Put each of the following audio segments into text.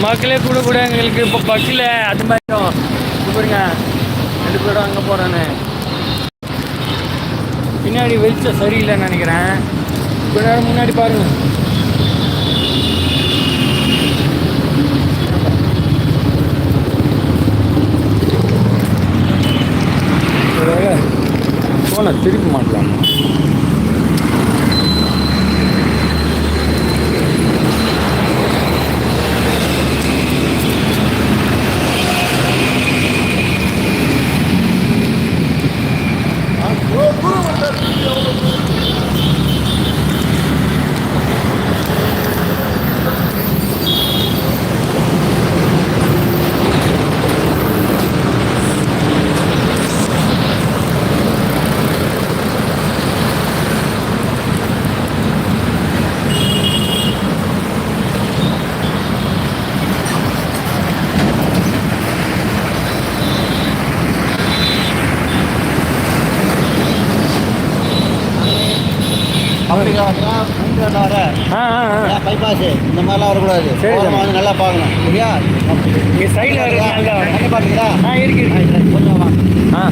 மக்களே கூட கூட எங்களுக்கு இப்போ பஸ்ஸில் அது மாதிரி கூப்பிடுங்க பாருங்க. ரெண்டு பேரும் அங்கே போகிறேன்னு பின்னாடி வெளிச்சம் சரியில்லைன்னு நினைக்கிறேன். கொஞ்ச நேரம் முன்னாடி பாருங்கள் ஃபோனை திருப்பி மாட்டலாம்? பைபாஸ் இந்த மாதிரிலாம் வரக்கூடாது. சரி. வந்து நல்லா பார்க்கணும். சரியா? இங்கே சைடில் ஆ இருக்கு இருக்கு. கொஞ்சம். ஆ.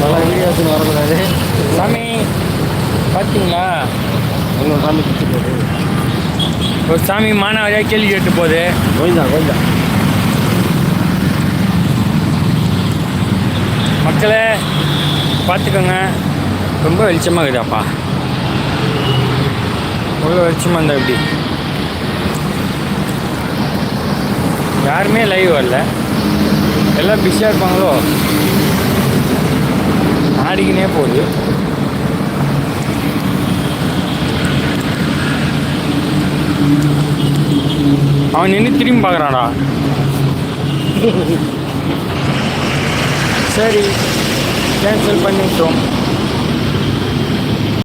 நல்லா வீடியோஸ் வரக்கூடாது. சாமி பார்த்தீங்களா உங்கள் சாமி ஒரு சாமி மானாவரியாக கேள்வி கேட்டு போகுது. கொஞ்சம் கொஞ்சம் மக்களே பார்த்துக்கோங்க. ரொம்ப வெளிச்சமாக இருக்குதாப்பா. அவ்வளோ வெளிச்சமாக இருந்தா எப்படி யாருமே லைவ் வரல. எல்லாம் பிஸியாக இருப்பாங்களோ? ஆடிக்கினே போகுது. அவன் நின்று திரும்பி பார்க்குறான்டா. சரி. கேன்சல் பண்ணிட்டோம்.